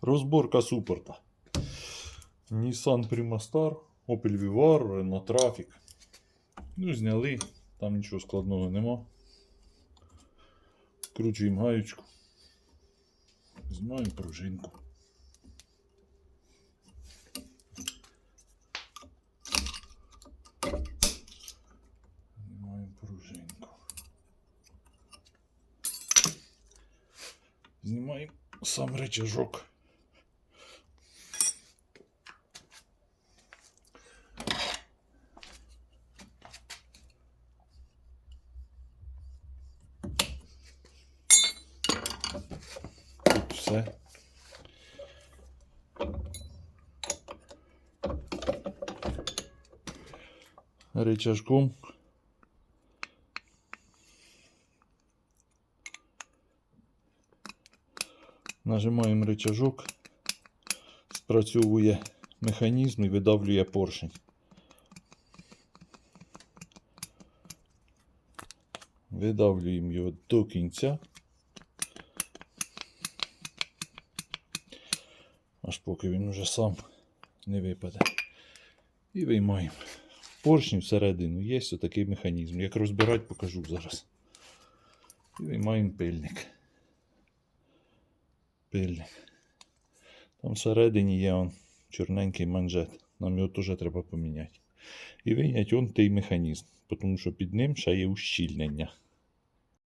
Розборка супорта. Nissan Primastar, Opel Vivaro, Renault Trafic. Ну, зняли, там нічого складного нема. Кручуємо гаючку. Знімаємо пружинку. Знімаємо пружинку. Знімаємо сам рычажок. Все. Рычажком. Нажимаємо рычажок, спрацьовує механізм і видавлює поршень. Видавлюємо його до кінця. Аж поки він уже сам не випаде. І виймаємо. Поршень всередину є отакий механізм. Як розбирати, покажу зараз. І виймаємо пильник. Пильник. Там всередині є он, чорненький манжет. Нам його теж треба поміняти. І вийняти он той механізм, тому що під ним ще є ущільнення.